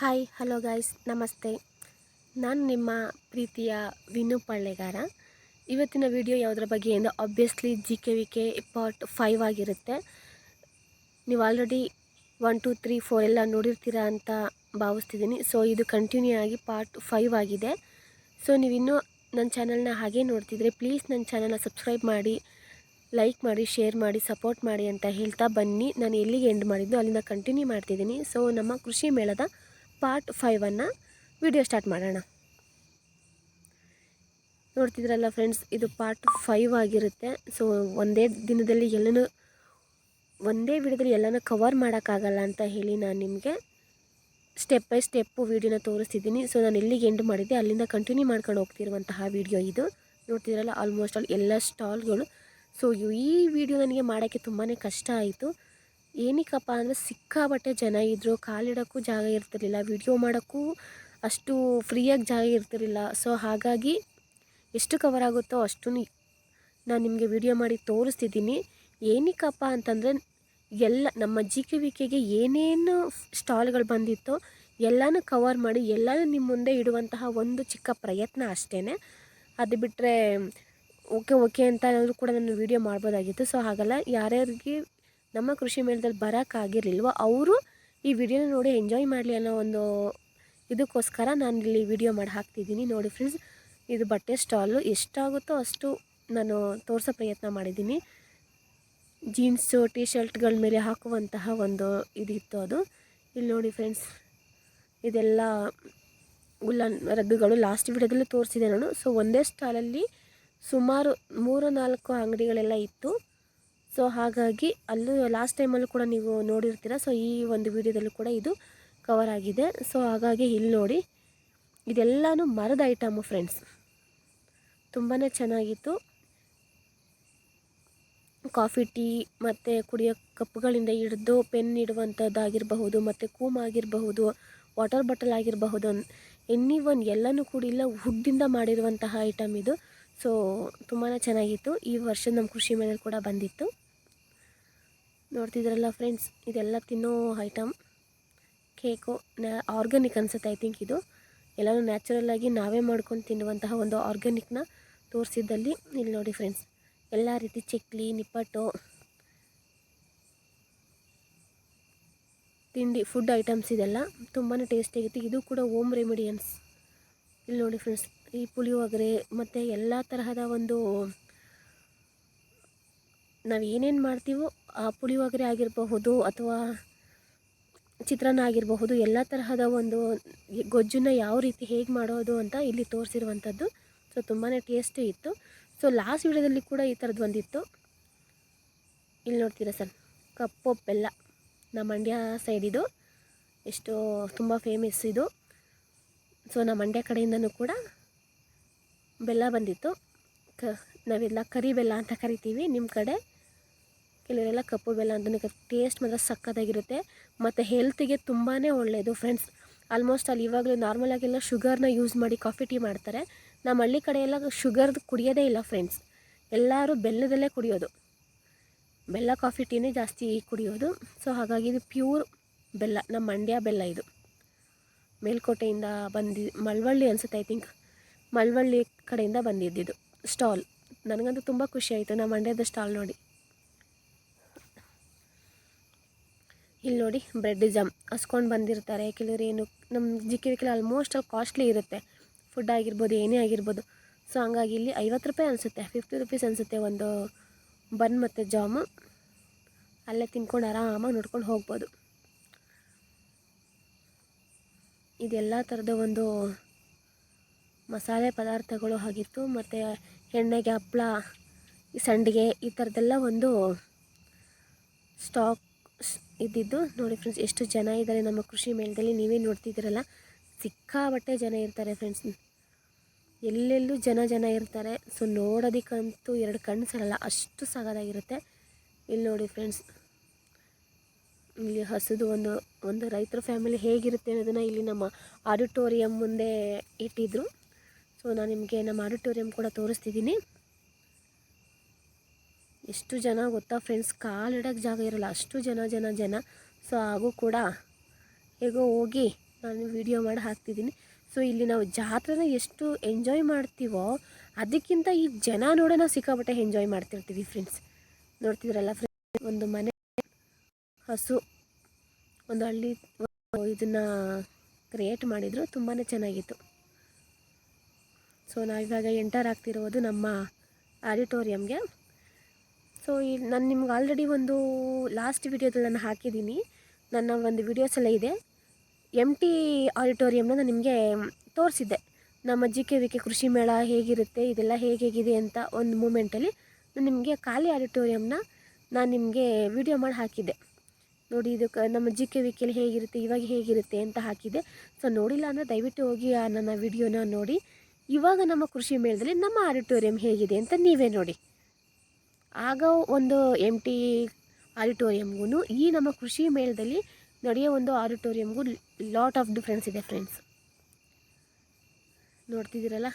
Hi, hello guys, ನಮಸ್ತೆ. ನಾನು ನಿಮ್ಮ ಪ್ರೀತಿಯ ವಿನು ಪಳ್ಳೆಗಾರ ಇವತ್ತಿನ ವಿಡಿಯೋ ಯಾವುದ್ರ ಬಗ್ಗೆ ಅಂದರೆ obviously G K V K part five ಆಗಿರುತ್ತೆ. ನೀವು already one two three four ಎಲ್ಲ ನೋಡಿರ್ತೀರಾ ಅಂತ ಭಾವಿಸ್ತಿದ್ದೀನಿ ಸೊ ಇದು ಕಂಟಿನ್ಯೂ ಆಗಿ ಪಾರ್ಟ್ ಫೈವ್ ಆಗಿದೆ. ಸೊ ನೀವಿನ್ನೂ ನನ್ನ ಚಾನಲ್ನ ಹಾಗೆ ನೋಡ್ತಿದ್ರೆ ಪ್ಲೀಸ್ ನನ್ನ ಚಾನಲ್ನ ಸಬ್ಸ್ಕ್ರೈಬ್ ಮಾಡಿ ಲೈಕ್ ಮಾಡಿ ಶೇರ್ ಮಾಡಿ ಸಪೋರ್ಟ್ ಮಾಡಿ ಅಂತ ಹೇಳ್ತಾ ಬನ್ನಿ. ನಾನು ಎಲ್ಲಿಗೆ ಎಂಡ್ ಮಾಡಿದ್ದು ಅಲ್ಲಿಂದ ಕಂಟಿನ್ಯೂ ಮಾಡ್ತಿದ್ದೀನಿ ಸೊ ನಮ್ಮ ಕೃಷಿ ಮೇಳದ ಪಾರ್ಟ್ ಫೈವನ್ನು ವಿಡಿಯೋ ಸ್ಟಾರ್ಟ್ ಮಾಡೋಣ. ನೋಡ್ತಿದ್ರಲ್ಲ ಫ್ರೆಂಡ್ಸ್ ಇದು ಪಾರ್ಟ್ ಫೈವ್ ಆಗಿರುತ್ತೆ. ಸೊ ಒಂದೇ ದಿನದಲ್ಲಿ ಎಲ್ಲನೂ, ಒಂದೇ ವಿಡಿಯೋದಲ್ಲಿ ಎಲ್ಲನೂ ಕವರ್ ಮಾಡೋಕ್ಕಾಗಲ್ಲ ಅಂತ ಹೇಳಿ ನಾನು ನಿಮಗೆ ಸ್ಟೆಪ್ ಬೈ ಸ್ಟೆಪ್ಪು ವೀಡಿಯೋನ ತೋರಿಸ್ತಿದ್ದೀನಿ. ಸೊ ನಾನು ಎಲ್ಲಿಗೆ ಎಂಡ್ ಮಾಡಿದ್ದೆ, ಅಲ್ಲಿಂದ ಕಂಟಿನ್ಯೂ ಮಾಡ್ಕೊಂಡು ಹೋಗ್ತಿರುವಂತಹ ವಿಡಿಯೋ ಇದು. ನೋಡ್ತಿದ್ರಲ್ಲ ಆಲ್ಮೋಸ್ಟ್ ಆಲ್ ಎಲ್ಲ ಸ್ಟಾಲ್ಗಳು ಸೊ ಈ ವಿಡಿಯೋ ನನಗೆ ಮಾಡೋಕ್ಕೆ ತುಂಬಾ ಕಷ್ಟ ಆಯಿತು. ಏನಕ್ಕಪ್ಪ ಅಂದರೆ ಸಿಕ್ಕಾಪಟ್ಟೆ ಜನ ಇದ್ದರು ಕಾಲಿಡೋಕ್ಕೂ ಜಾಗ ಇರ್ತಿರಲಿಲ್ಲ ವಿಡಿಯೋ ಮಾಡೋಕ್ಕೂ ಅಷ್ಟು ಫ್ರೀಯಾಗಿ ಜಾಗ ಇರ್ತಿರಲಿಲ್ಲ. ಸೊ ಹಾಗಾಗಿ ಎಷ್ಟು ಕವರ್ ಆಗುತ್ತೋ ಅಷ್ಟು ನಾನು ನಿಮಗೆ ವಿಡಿಯೋ ಮಾಡಿ ತೋರಿಸ್ತಿದ್ದೀನಿ. ಏನಕ್ಕಪ್ಪ ಅಂತಂದರೆ ಎಲ್ಲ ನಮ್ಮ ಜಿ ಕೆ ವಿ ಕೆಗೆ ಏನೇನು ಸ್ಟಾಲ್ಗಳು ಬಂದಿತ್ತೋ ಎಲ್ಲನೂ ಕವರ್ ಮಾಡಿ, ಎಲ್ಲನೂ ನಿಮ್ಮ ಮುಂದೆ ಇಡುವಂತಹ ಒಂದು ಚಿಕ್ಕ ಪ್ರಯತ್ನ ಅಷ್ಟೇ ಅದು ಬಿಟ್ಟರೆ ಓಕೆ ಓಕೆ ಅಂತ ಏನಾದರೂ ಕೂಡ ನಾನು ವೀಡಿಯೋ ಮಾಡ್ಬೋದಾಗಿತ್ತು. ಸೊ ಹಾಗಲ್ಲ, ಯಾರ್ಯಾರಿಗೆ ನಮ್ಮ ಕೃಷಿ ಮೇಳದಲ್ಲಿ ಬರೋಕ್ಕಾಗಿರಲಿಲ್ವ ಅವರು ಈ ವಿಡಿಯೋನ ನೋಡಿ ಎಂಜಾಯ್ ಮಾಡಲಿ ಅನ್ನೋ ಒಂದು ಇದಕ್ಕೋಸ್ಕರ ನಾನು ಇಲ್ಲಿ ವಿಡಿಯೋ ಮಾಡಿ ಹಾಕ್ತಿದ್ದೀನಿ. ನೋಡಿ ಫ್ರೆಂಡ್ಸ್ ಇದು ಬಟ್ಟೆ ಸ್ಟಾಲು ಎಷ್ಟಾಗುತ್ತೋ ಅಷ್ಟು ನಾನು ತೋರಿಸೋ ಪ್ರಯತ್ನ ಮಾಡಿದ್ದೀನಿ. ಜೀನ್ಸು ಟಿ ಶರ್ಟ್ಗಳ ಮೇಲೆ ಹಾಕುವಂತಹ ಒಂದು ಇದಿತ್ತು ಅದು. ಇಲ್ಲಿ ನೋಡಿ ಫ್ರೆಂಡ್ಸ್ ಇದೆಲ್ಲ ಉಲ್ಲನ್ ರಗ್ಗುಗಳು ಲಾಸ್ಟ್ ವಿಡಿಯೋದಲ್ಲೂ ತೋರಿಸಿದೆ ನಾನು. ಸೊ ಒಂದೇ ಸ್ಟಾಲಲ್ಲಿ ಸುಮಾರು ಮೂರು ನಾಲ್ಕು ಅಂಗಡಿಗಳೆಲ್ಲ ಇತ್ತು. ಸೊ ಹಾಗಾಗಿ ಅಲ್ಲೂ ಲಾಸ್ಟ್ ಟೈಮಲ್ಲೂ ಕೂಡ ನೀವು ನೋಡಿರ್ತೀರ. ಸೊ ಈ ಒಂದು ವಿಡಿಯೋದಲ್ಲೂ ಕೂಡ ಇದು ಕವರ್ ಆಗಿದೆ. ಸೊ ಹಾಗಾಗಿ ಇಲ್ಲಿ ನೋಡಿ. ಇದೆಲ್ಲನೂ ಮರದ ಐಟಮು ಫ್ರೆಂಡ್ಸ್ ತುಂಬಾ ಚೆನ್ನಾಗಿತ್ತು. ಕಾಫಿ ಟೀ ಮತ್ತು ಕುಡಿಯೋ ಕಪ್ಗಳಿಂದ ಹಿಡಿದು ಪೆನ್ ಇಡುವಂಥದ್ದಾಗಿರಬಹುದು ಮತ್ತು ಕೂಮ್ ಆಗಿರಬಹುದು ವಾಟರ್ ಬಾಟಲ್ ಆಗಿರಬಹುದು ಎನಿ ಒನ್ ಎಲ್ಲನೂ ಕೂಡ ಇಲ್ಲ ವುಡ್ಡಿಂದ ಮಾಡಿರುವಂತಹ ಐಟಮ್ ಇದು. ಸೊ ತುಂಬಾ ಚೆನ್ನಾಗಿತ್ತು. ಈ ವರ್ಷ ನಮ್ಮ ಕೃಷಿ ಮೇಲೆ ಕೂಡ ಬಂದಿತ್ತು. ನೋಡ್ತಿದ್ರಲ್ಲ ಫ್ರೆಂಡ್ಸ್ ಇದೆಲ್ಲ ತಿನ್ನೋ ಐಟಮ್ ಕೇಕು ನ್ಯಾ ಆರ್ಗ್ಯಾನಿಕ್ ಅನ್ಸುತ್ತೆ ಐ ಥಿಂಕ್ ಇದು. ಎಲ್ಲನೂ ನ್ಯಾಚುರಲ್ಲಾಗಿ ನಾವೇ ಮಾಡ್ಕೊಂಡು ತಿನ್ನುವಂತಹ ಒಂದು ಆರ್ಗ್ಯಾನಿಕ್ನ ತೋರಿಸಿದ್ದಲ್ಲಿ ಇಲ್ಲಿ ನೋಡಿ ಫ್ರೆಂಡ್ಸ್ ಎಲ್ಲ ರೀತಿ ಚಕ್ಲಿ, ನಿಪ್ಪಟ್ಟು, ತಿಂಡಿ ಫುಡ್ ಐಟಮ್ಸ್ ಇದೆಲ್ಲ ತುಂಬಾ ಟೇಸ್ಟಿಯಾಗಿತ್ತು ಇದು ಕೂಡ ಓಮ್ ರೆಮಿಡಿಯನ್ಸ್ ಇಲ್ಲಿ ನೋಡಿ ಫ್ರೆಂಡ್ಸ್ ಈ ಪುಳಿಯೋಗರೆ, ಮತ್ತು ಎಲ್ಲ ತರಹದ ಒಂದು ನಾವು ಏನೇನು ಮಾಡ್ತೀವೋ ಆ ಪುಳಿಯೋಗರೆ ಆಗಿರಬಹುದು ಅಥವಾ ಚಿತ್ರಾನ್ನ ಆಗಿರಬಹುದು, ಎಲ್ಲ ತರಹದ ಒಂದು ಗೊಜ್ಜನ್ನು ಯಾವ ರೀತಿ ಹೇಗೆ ಮಾಡೋದು ಅಂತ ಇಲ್ಲಿ ತೋರಿಸಿರುವಂಥದ್ದು. ಸೊ ತುಂಬಾ ಟೇಸ್ಟಿ ಇತ್ತು. ಸೊ ಲಾಸ್ಟ್ ವಿಡಿಯೋದಲ್ಲಿ ಕೂಡ ಈ ಥರದ್ದು ಒಂದಿತ್ತು ಇಲ್ಲಿ ನೋಡ್ತೀರಾ ಸರ್ ಕಪ್ಪು ಬೆಲ್ಲ ನಮ್ಮ ಮಂಡ್ಯ ಸೈಡ್ ಇದು. ಎಷ್ಟು ತುಂಬ ಫೇಮಸ್ ಇದು. ಸೊ ನಮ್ಮ ಮಂಡ್ಯ ಕಡೆಯಿಂದನೂ ಕೂಡ ಬೆಲ್ಲ ಬಂದಿತ್ತು. ಕ ನಾವೆಲ್ಲ ಕರಿ ಬೆಲ್ಲ ಅಂತ ಕರಿತೀವಿ. ನಿಮ್ಮ ಕಡೆ ಕೆಲವರೆಲ್ಲ ಕಪ್ಪು ಬೆಲ್ಲ ಅಂತ ಟೇಸ್ಟ್ ಮಾತ್ರ ಸಕ್ಕತ್ತಾಗಿರುತ್ತೆ. ಮತ್ತು ಹೆಲ್ತಿಗೆ ತುಂಬಾ ಒಳ್ಳೆಯದು ಫ್ರೆಂಡ್ಸ್ ಆಲ್ಮೋಸ್ಟ್ ಅಲ್ಲಿ ಇವಾಗಲೂ ನಾರ್ಮಲಾಗೆಲ್ಲ ಶುಗರ್ನ ಯೂಸ್ ಮಾಡಿ ಕಾಫಿ ಟೀ ಮಾಡ್ತಾರೆ. ನಮ್ಮ ಹಳ್ಳಿ ಕಡೆ ಎಲ್ಲ ಶುಗರ್ದು ಕುಡಿಯೋದೇ ಇಲ್ಲ ಫ್ರೆಂಡ್ಸ್ ಎಲ್ಲರೂ ಬೆಲ್ಲದಲ್ಲೇ ಕುಡಿಯೋದು. ಬೆಲ್ಲ ಕಾಫಿ ಟೀನೇ ಜಾಸ್ತಿ ಕುಡಿಯೋದು. ಸೊ ಹಾಗಾಗಿ ಇದು ಪ್ಯೂರ್ ಬೆಲ್ಲ ನಮ್ಮ ಮಂಡ್ಯ ಬೆಲ್ಲ ಇದು. ಮೇಲ್ಕೋಟೆಯಿಂದ ಬಂದಿ ಮಳವಳ್ಳಿ ಅನಿಸುತ್ತೆ ಐ ಥಿಂಕ್ ಮಳವಳ್ಳಿ ಕಡೆಯಿಂದ ಬಂದಿದ್ದಿದ್ದು ಸ್ಟಾಲ್ ನನಗಂತೂ ತುಂಬ ಖುಷಿ ಆಯಿತು. ನಮ್ಮ ಮಂಡ್ಯದ ಸ್ಟಾಲ್ ನೋಡಿ. ಇಲ್ಲಿ ನೋಡಿ ಬ್ರೆಡ್ ಜಾಮ್ ಹಸ್ಕೊಂಡು ಬಂದಿರ್ತಾರೆ. ಕೆಲವರು ಏನು ನಮ್ಮ ಜಿಕ್ಕಿ ವಿಕಿಲ ಆಲ್ಮೋಸ್ಟ್ ಅಲ್ಲಿ ಕಾಸ್ಟ್ಲಿ ಇರುತ್ತೆ. ಫುಡ್ ಆಗಿರ್ಬೋದು, ಏನೇ ಆಗಿರ್ಬೋದು. ಸೊ ಹಂಗಾಗಿ ಇಲ್ಲಿ ಐವತ್ತು ರೂಪಾಯಿ ಅನಿಸುತ್ತೆ. ಫಿಫ್ಟಿ ರುಪೀಸ್ ಅನಿಸುತ್ತೆ ಒಂದು ಬನ್ ಮತ್ತು ಜಾಮು ಅಲ್ಲೇ ತಿನ್ಕೊಂಡು ಆರಾಮಾಗಿ ನೋಡ್ಕೊಂಡು ಹೋಗ್ಬೋದು. ಇದೆಲ್ಲ ಥರದ ಒಂದು ಮಸಾಲೆ ಪದಾರ್ಥಗಳು ಆಗಿತ್ತು. ಮತ್ತು ಎಣ್ಣೆಗೆ ಹಪ್ಪಳ ಸಂಡಿಗೆ, ಈ ಥರದ್ದೆಲ್ಲ ಒಂದು ಸ್ಟಾಕ್ ಇದ್ದಿದ್ದು. ನೋಡಿ ಫ್ರೆಂಡ್ಸ್ ಎಷ್ಟು ಜನ ಇದ್ದಾರೆ ನಮ್ಮ ಕೃಷಿ ಮೇಳದಲ್ಲಿ. ನೀವೇ ನೋಡ್ತಿದ್ದೀರಲ್ಲ ಸಿಕ್ಕಾಬಟ್ಟೆ ಜನ ಇರ್ತಾರೆ ಫ್ರೆಂಡ್ಸ್ ಎಲ್ಲೆಲ್ಲೂ ಜನ ಜನ ಇರ್ತಾರೆ. ಸೊ ನೋಡೋದಕ್ಕಂತೂ ಎರಡು ಕಣ್ಣು ಸರಲ್ಲ ಅಷ್ಟು ಸಗದಾಗಿರುತ್ತೆ. ಇಲ್ಲಿ ನೋಡಿ ಫ್ರೆಂಡ್ಸ್ ಇಲ್ಲಿ ಹಸಿದು ಒಂದು ಒಂದು ರೈತರ ಫ್ಯಾಮಿಲಿ ಹೇಗಿರುತ್ತೆ ಅನ್ನೋದನ್ನು ಇಲ್ಲಿ ನಮ್ಮ ಆಡಿಟೋರಿಯಂ ಮುಂದೆ ಇಟ್ಟಿದ್ರು. ಸೊ ನಾನು ನಿಮಗೆ ನಮ್ಮ ಆಡಿಟೋರಿಯಂ ಕೂಡ ತೋರಿಸ್ತಿದ್ದೀನಿ ಎಷ್ಟು ಜನ ಗೊತ್ತಾ ಫ್ರೆಂಡ್ಸ್ ಕಾಲಿಡೋಕ್ಕೆ ಜಾಗ ಇರಲ್ಲ. ಅಷ್ಟು ಜನ ಜನ ಜನ. ಸೊ ಹಾಗೂ ಕೂಡ ಹೇಗೋ ಹೋಗಿ ನಾನು ವಿಡಿಯೋ ಮಾಡಿ ಹಾಕ್ತಿದ್ದೀನಿ ಸೊ ಇಲ್ಲಿ ನಾವು ಜಾತ್ರೆನ ಎಷ್ಟು ಎಂಜಾಯ್ ಮಾಡ್ತೀವೋ, ಅದಕ್ಕಿಂತ ಈ ಜನ ನೋಡೋ ನಾವು ಸಿಕ್ಕಾಪಟ್ಟೆ ಎಂಜಾಯ್ ಮಾಡ್ತಿರ್ತೀವಿ ಫ್ರೆಂಡ್ಸ್ ನೋಡ್ತಿದ್ರಲ್ಲ ಫ್ರೆಂಡ್ಸ್ ಒಂದು ಮನೆ, ಹಸು, ಒಂದು ಹಳ್ಳಿ, ಇದನ್ನು ಕ್ರಿಯೇಟ್ ಮಾಡಿದರು. ತುಂಬಾ ಚೆನ್ನಾಗಿತ್ತು. ಸೊ ನಾವಿವಾಗ ಎಂಟರ್ ಆಗ್ತಿರೋದು ನಮ್ಮ ಆಡಿಟೋರಿಯಮ್ಗೆ ಸೊ ಈ ನಾನು ನಿಮ್ಗೆ ಆಲ್ರೆಡಿ ಒಂದು ಲಾಸ್ಟ್ ವಿಡಿಯೋದಲ್ಲಿ ನಾನು ಹಾಕಿದ್ದೀನಿ. ನನ್ನ ಒಂದು ವಿಡಿಯೋಸ್ ಎಲ್ಲ ಇದೆ. ಎಂ ಟಿ ಆಡಿಟೋರಿಯಮ್ನ ನಾನು ನಿಮಗೆ ತೋರಿಸಿದ್ದೆ. ನಮ್ಮ ಜಿ ಕೆ ವಿ ಕೆ ಕೃಷಿ ಮೇಳ ಹೇಗಿರುತ್ತೆ, ಇದೆಲ್ಲ ಹೇಗೆ ಹೇಗಿದೆ ಅಂತ ಒಂದು ಮೂಮೆಂಟಲ್ಲಿ ನಾನು ನಿಮಗೆ ಖಾಲಿ ಆಡಿಟೋರಿಯಮ್ನ ನಾನು ನಿಮಗೆ ವಿಡಿಯೋ ಮಾಡಿ ಹಾಕಿದ್ದೆ. ನೋಡಿ, ಇದು ನಮ್ಮ ಜಿ ಕೆ ವಿ ಕೆಲಿ ಹೇಗಿರುತ್ತೆ, ಇವಾಗ ಹೇಗಿರುತ್ತೆ ಅಂತ ಹಾಕಿದ್ದೆ. ಸೊ ನೋಡಿಲ್ಲ ಅಂದರೆ ದಯವಿಟ್ಟು ಹೋಗಿ ಆ ನನ್ನ ವಿಡಿಯೋನ ನೋಡಿ. ಇವಾಗ ನಮ್ಮ ಕೃಷಿ ಮೇಳದಲ್ಲಿ ನಮ್ಮ ಆಡಿಟೋರಿಯಂ ಹೇಗಿದೆ ಅಂತ ನೀವೇ ನೋಡಿ. ಆಗ ಒಂದು ಎಂ ಟಿ ಆಡಿಟೋರಿಯಮ್ಗೂ ಈ ನಮ್ಮ ಕೃಷಿ ಮೇಳದಲ್ಲಿ ನಡೆಯೋ ಒಂದು ಆಡಿಟೋರಿಯಮ್ಗೂ ಲಾಟ್ ಆಫ್ ಡಿಫ್ರೆನ್ಸ್ ಇದೆ ಫ್ರೆಂಡ್ಸ್ ನೋಡ್ತಿದ್ದೀರಲ್ಲ?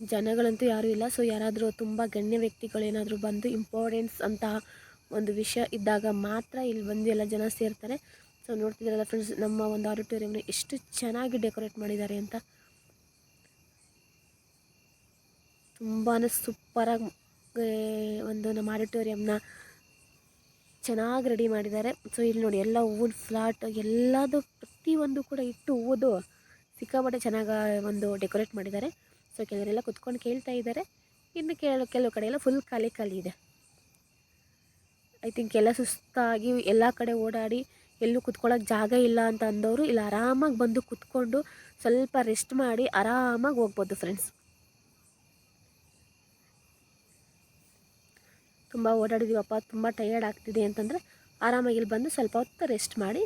ಜನಗಳಂತೂ ಯಾರೂ ಇಲ್ಲ ಸೊ ಯಾರಾದರೂ ತುಂಬ ಗಣ್ಯ ವ್ಯಕ್ತಿಗಳು ಏನಾದರೂ ಬಂದು ಇಂಪಾರ್ಟೆನ್ಸ್ ಅಂತ ಒಂದು ವಿಷಯ ಇದ್ದಾಗ ಮಾತ್ರ ಇಲ್ಲಿ ಬಂದು ಎಲ್ಲ ಜನ ಸೇರ್ತಾರೆ. ಸೊ ನೋಡ್ತಿದ್ದೀರಲ್ಲ ಫ್ರೆಂಡ್ಸ್ ನಮ್ಮ ಒಂದು ಆಡಿಟೋರಿಯಂನ ಎಷ್ಟು ಚೆನ್ನಾಗಿ ಡೆಕೋರೇಟ್ ಮಾಡಿದ್ದಾರೆ ಅಂತ. ತುಂಬಾ ಸೂಪರಾಗಿ ಒಂದು ನಮ್ಮ ಆಡಿಟೋರಿಯಂನ ಚೆನ್ನಾಗಿ ರೆಡಿ ಮಾಡಿದ್ದಾರೆ. ಸೊ ಇಲ್ಲಿ ನೋಡಿ, ಎಲ್ಲ ಹೂವಿನ ಫ್ಲಾಟ್ ಎಲ್ಲದು ಪ್ರತಿಯೊಂದು ಕೂಡ ಇಟ್ಟು ಹೂವುದು ಸಿಕ್ಕಾಪಟ್ಟೆ ಚೆನ್ನಾಗಿ ಒಂದು ಡೆಕೋರೇಟ್ ಮಾಡಿದ್ದಾರೆ. ಸೊ ಕೆಲವರೆಲ್ಲ ಕುತ್ಕೊಂಡು ಕೇಳ್ತಾ ಇದ್ದಾರೆ. ಇನ್ನು ಕೆಲವು ಕೆಲವು ಕಡೆ ಎಲ್ಲ ಫುಲ್ ಖಾಲಿ ಖಾಲಿ ಇದೆ. ಐ ಥಿಂಕ್ ಎಲ್ಲ ಸುಸ್ತಾಗಿ ಎಲ್ಲ ಕಡೆ ಓಡಾಡಿ ಎಲ್ಲೂ ಕುತ್ಕೊಳ್ಳೋಕೆ ಜಾಗ ಇಲ್ಲ ಅಂತ ಅಂದವರು, ಇಲ್ಲಿ ಆರಾಮಾಗಿ ಬಂದು ಕುತ್ಕೊಂಡು ಸ್ವಲ್ಪ ರೆಸ್ಟ್ ಮಾಡಿ ಆರಾಮಾಗಿ ಹೋಗ್ಬೋದು ಫ್ರೆಂಡ್ಸ್ ತುಂಬ ಓಡಾಡಿದೀವಪ್ಪ, ತುಂಬ ಟಯರ್ಡ್ ಆಗ್ತಿದೆ ಅಂತಂದರೆ ಆರಾಮಾಗಿ ಇಲ್ಲಿ ಬಂದು ಸ್ವಲ್ಪ ಹೊತ್ತು ರೆಸ್ಟ್ ಮಾಡಿ.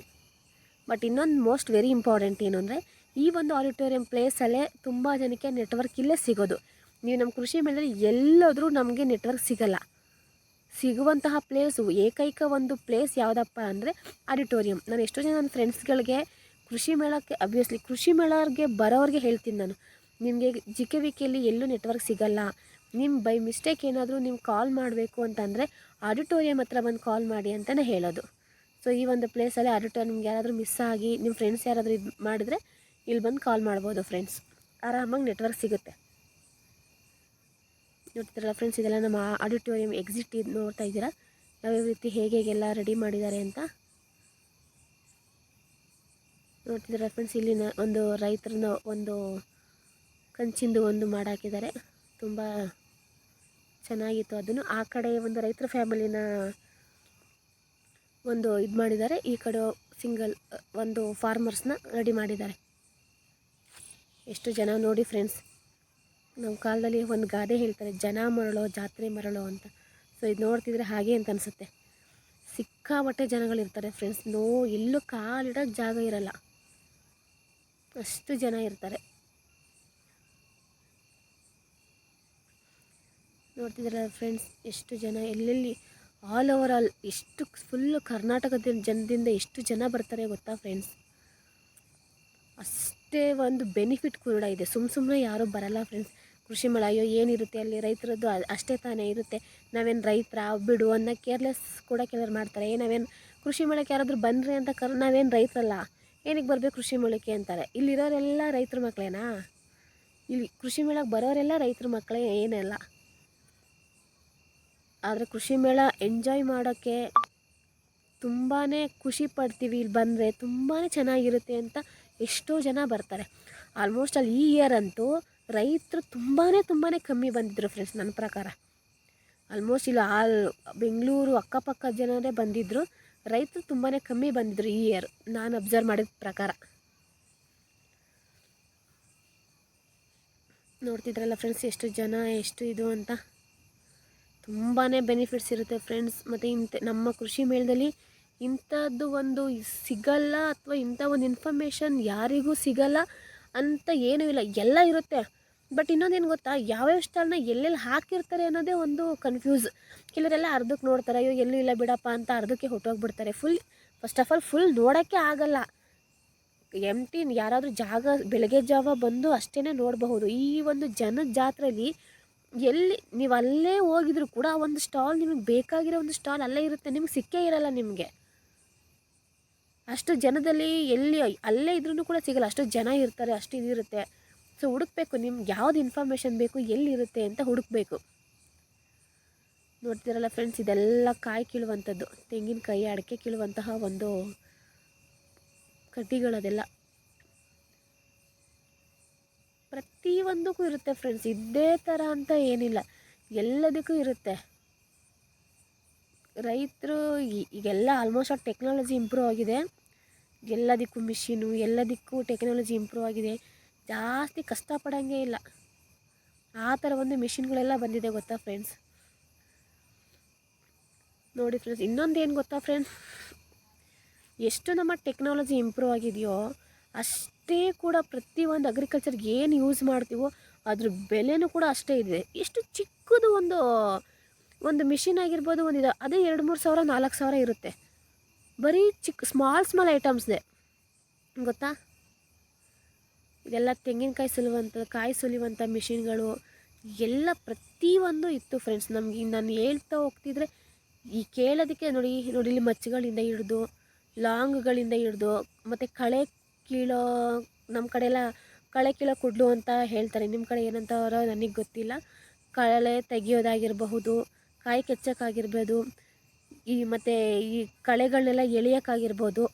ಬಟ್ ಇನ್ನೊಂದು ಮೋಸ್ಟ್ ವೆರಿ ಇಂಪಾರ್ಟೆಂಟ್ ಏನು ಅಂದರೆ, ಈ ಒಂದು ಆಡಿಟೋರಿಯಂ ಪ್ಲೇಸಲ್ಲೇ ತುಂಬ ಜನಕ್ಕೆ ನೆಟ್ವರ್ಕ್ ಇಲ್ಲೇ ಸಿಗೋದು. ನೀವು ನಮ್ಮ ಕೃಷಿ ಮೇಲೆ ಎಲ್ಲೋದ್ರೂ ನಮಗೆ ನೆಟ್ವರ್ಕ್ ಸಿಗಲ್ಲ. ಸಿಗುವಂತಹ ಪ್ಲೇಸು ಏಕೈಕ ಒಂದು ಪ್ಲೇಸ್ ಯಾವುದಪ್ಪ ಅಂದರೆ ಆಡಿಟೋರಿಯಂ ನಾನು ಎಷ್ಟೋ ಜನ ನನ್ನ ಫ್ರೆಂಡ್ಸ್ಗಳಿಗೆ ಕೃಷಿ ಮೇಳಕ್ಕೆ ಅಬ್ವಿಯಸ್ಲಿ ಕೃಷಿ ಮೇಳವ್ರಿಗೆ ಬರೋರಿಗೆ ಹೇಳ್ತೀನಿ ನಾನು. ನಿಮಗೆ ಜಿ ಕೆ ವಿ ಎಲ್ಲೂ ನೆಟ್ವರ್ಕ್ ಸಿಗಲ್ಲ. ನಿಮ್ಮ ಬೈ ಮಿಸ್ಟೇಕ್ ಏನಾದರೂ ನೀವು ಕಾಲ್ ಮಾಡಬೇಕು ಅಂತಂದರೆ ಆಡಿಟೋರಿಯಂ ಹತ್ರ ಬಂದು ಕಾಲ್ ಮಾಡಿ ಅಂತಲೇ ಹೇಳೋದು. ಸೊ ಈ ಒಂದು ಪ್ಲೇಸಲ್ಲಿ ಆಡಿಟೋರಿಯಂ ನಿಮ್ಗೆ ಯಾರಾದರೂ ಮಿಸ್ ಆಗಿ ನಿಮ್ಮ ಫ್ರೆಂಡ್ಸ್ ಯಾರಾದರೂ ಇದು ಮಾಡಿದ್ರೆ, ಇಲ್ಲಿ ಬಂದು ಕಾಲ್ ಮಾಡ್ಬೋದು ಫ್ರೆಂಡ್ಸ್ ಆರಾಮಾಗಿ ನೆಟ್ವರ್ಕ್ ಸಿಗುತ್ತೆ. ನೋಡ್ತಿರಲ್ಲ ಫ್ರೆಂಡ್ಸ್ ಇದೆಲ್ಲ ನಮ್ಮ ಆಡಿಟೋರಿಯಂ ಎಕ್ಸಿಟ್ ಇದು ನೋಡ್ತಾ ಇದ್ದೀರಾ? ಯಾವ್ಯಾವ ರೀತಿ ಹೇಗೆ ಹೇಗೆಲ್ಲ ರೆಡಿ ಮಾಡಿದ್ದಾರೆ ಅಂತ. ನೋಡ್ತಿದ್ದೀರಾ ಫ್ರೆಂಡ್ಸ್ ಇಲ್ಲಿನ ಒಂದು ರೈತರನ್ನ ಒಂದು ಕಂಚಿಂದು ಒಂದು ಮಾಡಾಕಿದ್ದಾರೆ. ತುಂಬ ಚೆನ್ನಾಗಿತ್ತು ಅದನ್ನು. ಆ ಕಡೆ ಒಂದು ರೈತರ ಫ್ಯಾಮಿಲಿನ ಒಂದು ಇದು ಮಾಡಿದ್ದಾರೆ. ಈ ಕಡೆ ಸಿಂಗಲ್ ಒಂದು ಫಾರ್ಮರ್ಸ್ನ ರೆಡಿ ಮಾಡಿದ್ದಾರೆ. ಎಷ್ಟು ಜನ ನೋಡಿ ಫ್ರೆಂಡ್ಸ್ ನಮ್ಮ ಕಾಲದಲ್ಲಿ ಒಂದು ಗಾದೆ ಹೇಳ್ತಾರೆ, ಜನ ಮರಳೋ, ಜಾತ್ರೆ ಮರಳೋ ಅಂತ. ಸೊ ಇದು ನೋಡ್ತಿದ್ರೆ ಹಾಗೆ ಅಂತ ಅನಿಸುತ್ತೆ. ಸಿಕ್ಕಾಪಟ್ಟೆ ಜನಗಳಿರ್ತಾರೆ ಫ್ರೆಂಡ್ಸ್ ನೋ ಎಲ್ಲೂ ಕಾಲಿಡೋಕ್ಕೆ ಜಾಗ ಇರಲ್ಲ. ಅಷ್ಟು ಜನ ಇರ್ತಾರೆ. ನೋಡ್ತಿದ್ರೆ ಫ್ರೆಂಡ್ಸ್ ಎಷ್ಟು ಜನ ಎಲ್ಲೆಲ್ಲಿ ಆಲ್ ಓವರ್ ಆಲ್ ಎಷ್ಟು ಫುಲ್ಲು ಕರ್ನಾಟಕದ ಜನದಿಂದ ಎಷ್ಟು ಜನ ಬರ್ತಾರೆ ಗೊತ್ತಾ ಫ್ರೆಂಡ್ಸ್ ಅಷ್ಟೇ ಒಂದು ಬೆನಿಫಿಟ್ ಕೂಡ ಇದೆ. ಸುಮ್ಮ ಸುಮ್ಮನೆ ಯಾರೂ ಬರಲ್ಲ ಫ್ರೆಂಡ್ಸ್ ಕೃಷಿ ಮೇಳ, ಅಯ್ಯೋ, ಏನಿರುತ್ತೆ ಅಲ್ಲಿ? ರೈತರದ್ದು ಅಷ್ಟೇ ತಾನೇ ಇರುತ್ತೆ. ನಾವೇನು ರೈತರ, ಬಿಡು ಅನ್ನೋ ಕೇರ್ಲೆಸ್ ಕೂಡ ಕೆಲವರು ಮಾಡ್ತಾರೆ. ಏ, ನಾವೇನು ಕೃಷಿ ಮೇಳಕ್ಕೆ ಯಾರಾದರೂ ಬಂದರೆ ಅಂತ ಕರ್, ನಾವೇನು ರೈತರಲ್ಲ. ಏನಕ್ಕೆ ಬರಬೇಕು ಕೃಷಿ ಮೇಳಕ್ಕೆ ಅಂತಾರೆ. ಇಲ್ಲಿರೋರೆಲ್ಲ ರೈತರ ಮಕ್ಕಳೇನಾ ಇಲ್ಲಿ ಕೃಷಿ ಮೇಳಕ್ಕೆ ಬರೋರೆಲ್ಲ ರೈತರ ಮಕ್ಕಳೇ ಏನಲ್ಲ ಆದರೆ ಕೃಷಿ ಮೇಳ ಎಂಜಾಯ್ ಮಾಡೋಕ್ಕೆ ತುಂಬಾ ಖುಷಿ ಪಡ್ತೀವಿ ಇಲ್ಲಿ ಬಂದರೆ. ತುಂಬಾ ಚೆನ್ನಾಗಿರುತ್ತೆ ಅಂತ ಎಷ್ಟೋ ಜನ ಬರ್ತಾರೆ. ಆಲ್ಮೋಸ್ಟ್ ಅಲ್ಲಿ ಈ ಇಯರ್ ಅಂತೂ ರೈತರು ತುಂಬಾ ತುಂಬಾ ಕಮ್ಮಿ ಬಂದಿದ್ದರು ಫ್ರೆಂಡ್ಸ್ ನನ್ನ ಪ್ರಕಾರ. ಆಲ್ಮೋಸ್ಟ್ ಇಲ್ಲಿ ಆಲ್ ಬೆಂಗಳೂರು ಅಕ್ಕಪಕ್ಕ ಜನರೇ ಬಂದಿದ್ದರು ರೈತರು ತುಂಬಾ ಕಮ್ಮಿ ಬಂದಿದ್ದರು ಈ ಇಯರ್ ನಾನು ಅಬ್ಸರ್ವ್ ಮಾಡಿದ ಪ್ರಕಾರ. ನೋಡ್ತಿದ್ರಲ್ಲ ಫ್ರೆಂಡ್ಸ್ ಎಷ್ಟು ಜನ, ಎಷ್ಟು ಇದು ಅಂತ? ತುಂಬಾ ಬೆನಿಫಿಟ್ಸ್ ಇರುತ್ತೆ ಫ್ರೆಂಡ್ಸ್ ಮತ್ತು ಇಂಥ ನಮ್ಮ ಕೃಷಿ ಮೇಳದಲ್ಲಿ ಇಂಥದ್ದು ಒಂದು ಸಿಗಲ್ಲ ಅಥವಾ ಇಂಥ ಒಂದು ಇನ್ಫಾರ್ಮೇಷನ್ ಯಾರಿಗೂ ಸಿಗಲ್ಲ. ಅಂತ ಏನೂ ಇಲ್ಲ. ಎಲ್ಲ ಇರುತ್ತೆ. ಬಟ್ ಇನ್ನೊಂದೇನು ಗೊತ್ತಾ? ಯಾವ್ಯಾವ ಸ್ಟಾಲ್ನ ಎಲ್ಲೆಲ್ಲಿ ಹಾಕಿರ್ತಾರೆ ಅನ್ನೋದೇ ಒಂದು ಕನ್ಫ್ಯೂಸ್ ಕೆಲವರೆಲ್ಲ ಅರ್ಧಕ್ಕೆ ನೋಡ್ತಾರೆ, ಅಯ್ಯೋ, ಎಲ್ಲೂ ಇಲ್ಲ ಬಿಡಪ್ಪ ಅಂತ ಅರ್ಧಕ್ಕೆ ಹೊಟ್ಟೋಗ್ಬಿಡ್ತಾರೆ. Full first of all full ನೋಡೋಕ್ಕೆ ಆಗಲ್ಲ. ಎಂಟಿ ಯಾರಾದರೂ ಜಾಗ, ಬೆಳಗ್ಗೆ ಜಾವ ಬಂದು ಅಷ್ಟೇ ನೋಡಬಹುದು. ಈ ಒಂದು ಜನದ ಜಾತ್ರೆಯಲ್ಲಿ ಎಲ್ಲಿ, ನೀವು ಅಲ್ಲೇ ಹೋಗಿದ್ರು ಕೂಡ ಒಂದು ಸ್ಟಾಲ್ ನಿಮಗೆ ಬೇಕಾಗಿರೋ ಒಂದು ಸ್ಟಾಲ್ ಅಲ್ಲೇ ಇರುತ್ತೆ. ನಿಮ್ಗೆ ಸಿಕ್ಕೇ ಇರಲ್ಲ ನಿಮಗೆ. ಅಷ್ಟು ಜನದಲ್ಲಿ ಎಲ್ಲಿ ಅಲ್ಲೇ ಇದ್ರೂ ಕೂಡ ಸಿಗಲ್ಲ. ಅಷ್ಟು ಜನ ಇರ್ತಾರೆ, ಅಷ್ಟು ಇದಿರುತ್ತೆ ಸೊ ಹುಡುಕ್ಬೇಕು, ನಿಮ್ಗೆ ಯಾವ್ದು ಇನ್ಫಾರ್ಮೇಷನ್ ಬೇಕು, ಎಲ್ಲಿರುತ್ತೆ ಅಂತ ಹುಡುಕ್ಬೇಕು. ನೋಡ್ತಿರಲ್ಲ ಫ್ರೆಂಡ್ಸ್ ಇದೆಲ್ಲ ಕಾಯಿ ಕೀಳುವಂಥದ್ದು. ತೆಂಗಿನಕಾಯಿ, ಅಡಿಕೆ ಕೀಳುವಂತಹ ಒಂದು ಕಡ್ಡಿಗಳದೆಲ್ಲ ಪ್ರತಿಯೊಂದಕ್ಕೂ ಇರುತ್ತೆ ಫ್ರೆಂಡ್ಸ್ ಇದೇ ಥರ ಅಂತ ಏನಿಲ್ಲ. ಎಲ್ಲದಕ್ಕೂ ಇರುತ್ತೆ. ರೈತರು ಈಗೆಲ್ಲ ಆಲ್ಮೋಸ್ಟ್ ಆಲ್ ಟೆಕ್ನಾಲಜಿ ಇಂಪ್ರೂವ್ ಆಗಿದೆ. ಎಲ್ಲದಕ್ಕೂ ಮಿಷಿನು ಎಲ್ಲದಕ್ಕೂ ಟೆಕ್ನಾಲಜಿ ಇಂಪ್ರೂವ್ ಆಗಿದೆ. ಜಾಸ್ತಿ ಕಷ್ಟಪಡೋಂಗೆ ಇಲ್ಲ. ಆ ಥರ ಒಂದು ಮಿಷಿನ್ಗಳೆಲ್ಲ ಬಂದಿದೆ ಗೊತ್ತಾ ಫ್ರೆಂಡ್ಸ್ ನೋಡಿ ಫ್ರೆಂಡ್ಸ್ ಇನ್ನೊಂದು ಏನು ಗೊತ್ತಾ ಫ್ರೆಂಡ್ಸ್ ಎಷ್ಟು ನಮ್ಮ ಟೆಕ್ನಾಲಜಿ ಇಂಪ್ರೂವ್ ಆಗಿದೆಯೋ, ಅಷ್ಟೇ ಕೂಡ ಪ್ರತಿಯೊಂದು ಅಗ್ರಿಕಲ್ಚರ್ಗೆ ಏನು ಯೂಸ್ ಮಾಡ್ತೀವೋ, ಅದ್ರ ಬೆಲೆನೂ ಕೂಡ ಅಷ್ಟೇ ಇದೆ. ಎಷ್ಟು ಚಿಕ್ಕದು ಒಂದು ಒಂದು ಮಿಷಿನ್ ಆಗಿರ್ಬೋದು, ಒಂದು ಇದು, ಅದೇ ಎರಡು ಮೂರು ಸಾವಿರ, ನಾಲ್ಕು ಸಾವಿರ ಇರುತ್ತೆ. ಬರೀ ಚಿಕ್ಕ ಸ್ಮಾಲ್ ಸ್ಮಾಲ್ ಐಟಮ್ಸ್ದೆ ಗೊತ್ತಾ? ಇದೆಲ್ಲ ತೆಂಗಿನಕಾಯಿ ಸುಲಿಯುವಂಥ ಕಾಯಿ ಸುಲಿಯುವಂಥ ಮಿಷಿನ್ಗಳು, ಎಲ್ಲ ಪ್ರತಿಯೊಂದು ಇತ್ತು ಫ್ರೆಂಡ್ಸ್ ನಮಗೆ ನಾನು ಹೇಳ್ತಾ ಹೋಗ್ತಿದ್ರೆ, ಈ ಕೇಳೋದಕ್ಕೆ ನೋಡಿ ನೋಡಿ ಇಲ್ಲಿ ಮಚ್ಚುಗಳಿಂದ ಹಿಡ್ದು ಲಾಂಗ್ಗಳಿಂದ ಹಿಡ್ದು, ಮತ್ತು ಕಳೆ ಕೀಳೋ ನಮ್ಮ ಕಡೆ ಕಳೆ ಕೀಳೋ ಕುಡ್ಲು ಅಂತ ಹೇಳ್ತಾರೆ. ನಿಮ್ಮ ಕಡೆ ಏನಂತವರೋ ನನಗೆ ಗೊತ್ತಿಲ್ಲ. ಕಳೆ ತೆಗಿಯೋದಾಗಿರಬಹುದು ಕಾಯಿ ಕೆಚ್ಚೋಕ್ಕಾಗಿರ್ಬೋದು, ಈ ಮತ್ತು ಈ ಕಳೆಗಳನ್ನೆಲ್ಲ ಎಳಿಯೋಕ್ಕಾಗಿರ್ಬೋದು,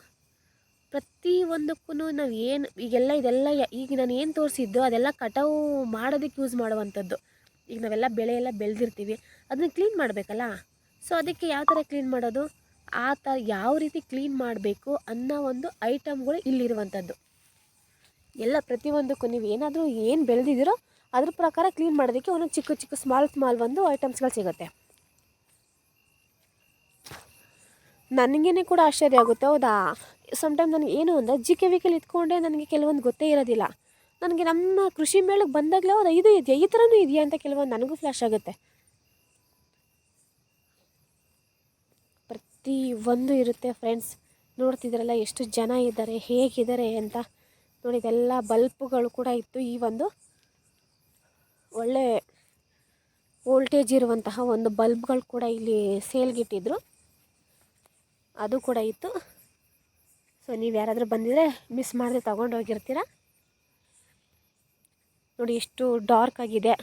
ಪ್ರತಿ ಒಂದಕ್ಕೂ ನಾವು ಏನು ಈಗೆಲ್ಲ ಇದೆಲ್ಲ ಈಗ ನಾನು ಏನು ತೋರಿಸಿದ್ದು ಅದೆಲ್ಲ ಕಟಾವು ಮಾಡೋದಕ್ಕೆ ಯೂಸ್ ಮಾಡುವಂಥದ್ದು. ಈಗ ನಾವೆಲ್ಲ ಬೆಳೆ ಎಲ್ಲ ಬೆಳೆದಿರ್ತೀವಿ ಅದನ್ನ ಕ್ಲೀನ್ ಮಾಡಬೇಕಲ್ಲ? ಸೊ ಅದಕ್ಕೆ ಯಾವ ಥರ ಕ್ಲೀನ್ ಮಾಡೋದು? ಆ ಥರ ಯಾವ ರೀತಿ ಕ್ಲೀನ್ ಮಾಡಬೇಕು ಅನ್ನೋ ಒಂದು ಐಟಮ್ಗಳು ಇಲ್ಲಿರುವಂಥದ್ದು. ಎಲ್ಲ ಪ್ರತಿಯೊಂದಕ್ಕೂ ನೀವು ಏನಾದರೂ ಏನು ಬೆಳೆದಿದ್ದೀರೋ ಅದ್ರ ಪ್ರಕಾರ ಕ್ಲೀನ್ ಮಾಡೋದಕ್ಕೆ ಒಂದೊಂದು ಚಿಕ್ಕ ಚಿಕ್ಕ ಸ್ಮಾಲ್ ಸ್ಮಾಲ್ ಒಂದು ಐಟಮ್ಸ್ಗಳು ಸಿಗುತ್ತೆ. ನನಗೇನೆ ಕೂಡ ಆಶ್ಚರ್ಯ ಆಗುತ್ತೆ, ಹೌದಾ? ಸಮ್ ಟೈಮ್ ನನಗೆ ಏನು ಅಂದರೆ ಜಿ ಕೆ ವಿ ಕೆಲಿ ಇದ್ಕೊಂಡೆ ನನಗೆ ಕೆಲವೊಂದು ಗೊತ್ತೇ ಇರೋದಿಲ್ಲ. ನನಗೆ ನಮ್ಮ ಕೃಷಿ ಮೇಳಕ್ಕೆ ಬಂದಾಗಲೇ ಹೌದಾ, ಇದು ಇದೆಯಾ, ಈ ಥರನೂ ಇದೆಯಾ ಅಂತ ಕೆಲವೊಂದು ನನಗೂ ಫ್ಲ್ಯಾಶ್ ಆಗುತ್ತೆ. ಪ್ರತಿ ಒಂದು ಇರುತ್ತೆ ಫ್ರೆಂಡ್ಸ್ ನೋಡ್ತಿದ್ರಲ್ಲ ಎಷ್ಟು ಜನ ಇದ್ದಾರೆ, ಹೇಗಿದ್ದಾರೆ ಅಂತ. ನೋಡಿ, ಇದೆಲ್ಲ ಬಲ್ಪ್ಗಳು ಕೂಡ ಇತ್ತು. ಈ ಒಂದು ಒಳ್ಳೆ ವೋಲ್ಟೇಜ್ ಇರುವಂತಹ ಒಂದು ಬಲ್ಬ್ಗಳು ಕೂಡ ಇಲ್ಲಿ ಸೇಲ್ಗಿಟ್ಟಿದ್ರು ಅದು ಕೂಡ ಇತ್ತು. ಸೊ ನೀವು ಯಾರಾದರೂ ಬಂದಿದ್ರೆ ಮಿಸ್ ಮಾಡದೆ ತಗೊಂಡು ಹೋಗಿರ್ತೀರ? ನೋಡಿ ಎಷ್ಟು ಡಾರ್ಕ್ ಆಗಿದೆ.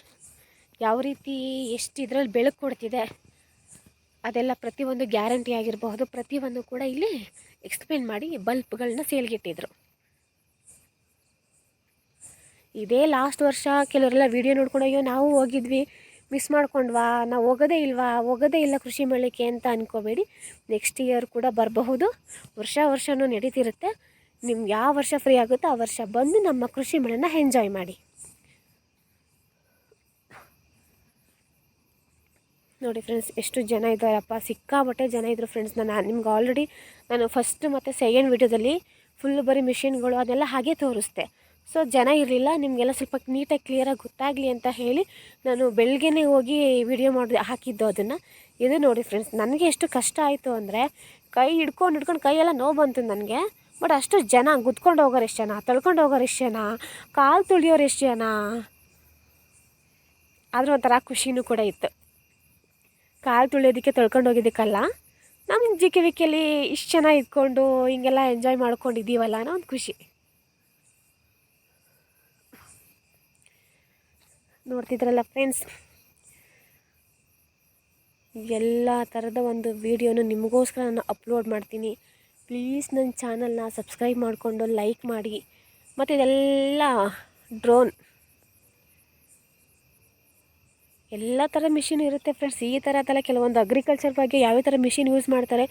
ಯಾವ ರೀತಿ ಎಷ್ಟು ಇದರಲ್ಲಿ ಬೆಳಕು ಕೊಡ್ತಿದೆ ಅದೆಲ್ಲ ಪ್ರತಿಯೊಂದು ಗ್ಯಾರಂಟಿ ಆಗಿರಬಹುದು. ಪ್ರತಿಯೊಂದು ಕೂಡ ಇಲ್ಲಿ ಎಕ್ಸ್ಪ್ಲೇನ್ ಮಾಡಿ ಬಲ್ಪ್ಗಳನ್ನ ಸೇಲ್ಗಿಟ್ಟಿದ್ರು ಇದೇ ಲಾಸ್ಟ್ ವರ್ಷ ಕೆಲವರೆಲ್ಲ ವಿಡಿಯೋ ನೋಡ್ಕೊಂಡು ನಾವು ಹೋಗಿದ್ವಿ. ಮಿಸ್ ಮಾಡ್ಕೊಂಡ್ವಾ, ನಾವು ಹೋಗೋದೇ ಇಲ್ವಾ, ಹೋಗೋದೇ ಇಲ್ಲ ಕೃಷಿ ಮೇಳಕ್ಕೆ ಅಂತ ಅಂದ್ಕೋಬೇಡಿ ನೆಕ್ಸ್ಟ್ ಇಯರ್ ಕೂಡ ಬರಬಹುದು. ವರ್ಷ ವರ್ಷವೂ ನಡೀತಿರುತ್ತೆ. ನಿಮ್ಗೆ ಯಾವ ವರ್ಷ ಫ್ರೀ ಆಗುತ್ತೋ ಆ ವರ್ಷ ಬಂದು ನಮ್ಮ ಕೃಷಿ ಮೇಳನ ಎಂಜಾಯ್ ಮಾಡಿ. ನೋಡಿ ಫ್ರೆಂಡ್ಸ್ ಎಷ್ಟು ಜನ ಇದ್ದಾರಪ್ಪ. ಸಿಕ್ಕಾಪಟ್ಟೆ ಜನ ಇದ್ದರು ಫ್ರೆಂಡ್ಸ್ ನಾನು ನಿಮ್ಗೆ ಆಲ್ರೆಡಿ ನಾನು ಫಸ್ಟ್ ಮತ್ತು ಸೆಕೆಂಡ್ ವಿಡಿಯೋದಲ್ಲಿ ಫುಲ್ ಬರೀ ಮಿಷಿನ್ಗಳು ಅದೆಲ್ಲ ಹಾಗೆ ತೋರಿಸ್ದೆ. ಸೊ ಜನ ಇರಲಿಲ್ಲ, ನಿಮಗೆಲ್ಲ ಸ್ವಲ್ಪ ನೀಟಾಗಿ ಕ್ಲಿಯರಾಗಿ ಗೊತ್ತಾಗಲಿ ಅಂತ ಹೇಳಿ ನಾನು ಬೆಳಗ್ಗೆನೇ ಹೋಗಿ ವಿಡಿಯೋ ಮಾಡಿ ಹಾಕಿದ್ದು ಅದನ್ನು. ಇದು ನೋಡಿ ಫ್ರೆಂಡ್ಸ್ ನನಗೆ ಎಷ್ಟು ಕಷ್ಟ ಆಯಿತು ಅಂದರೆ ಕೈ ಹಿಡ್ಕೊಂಡು ಹಿಡ್ಕೊಂಡು ಕೈಯೆಲ್ಲ ನೋವು ಬಂತು ನನಗೆ. ಬಟ್ ಅಷ್ಟು ಜನ ಗುದ್ಕೊಂಡು ಹೋಗೋರು ಎಷ್ಟು ಜನ? ತಳ್ಕೊಂಡು ಹೋಗೋರು ಎಷ್ಟು ಜನ? ಕಾಲು ತುಳಿಯೋರು ಎಷ್ಟು ಜನ? ಆದರೂ ಒಂಥರ ಖುಷಿನೂ ಕೂಡ ಇತ್ತು. ಕಾಲು ತುಳಿಯೋದಕ್ಕೆ ತೊಳ್ಕೊಂಡು ಹೋಗಿದ್ದಕ್ಕಲ್ಲ. ನಮ್ಮ ಜಿ ಕೆ ವಿಕೆಲಿ ಇಷ್ಟು ಜನ ಇದ್ಕೊಂಡು ಹಿಂಗೆಲ್ಲ ಎಂಜಾಯ್ ಮಾಡ್ಕೊಂಡಿದ್ದೀವಲ್ಲ ಅನ್ನೋ ಒಂದು ಖುಷಿ. ನೋಡ್ತಿದ್ರಲ್ಲ ಫ್ರೆಂಡ್ಸ್? ಎಲ್ಲ ಥರದ ಒಂದು ವೀಡಿಯೋನು ನಿಮಗೋಸ್ಕರ ನಾನು ಅಪ್ಲೋಡ್ ಮಾಡ್ತೀನಿ. ಪ್ಲೀಸ್ ನನ್ನ ಚಾನಲ್ನ ಸಬ್ಸ್ಕ್ರೈಬ್ ಮಾಡಿಕೊಂಡು ಲೈಕ್ ಮಾಡಿ. ಮತ್ತು ಇದೆಲ್ಲ ಡ್ರೋನ್ ಎಲ್ಲ ಥರ ಮಿಷಿನ್ ಇರುತ್ತೆ ಫ್ರೆಂಡ್ಸ್ ಈ ಥರ ಅದೆಲ್ಲ ಕೆಲವೊಂದು ಅಗ್ರಿಕಲ್ಚರ್ ಬಗ್ಗೆ ಯಾವ್ಯಾವ ಥರ ಮಿಷಿನ್ ಯೂಸ್ ಮಾಡ್ತಾರೆ,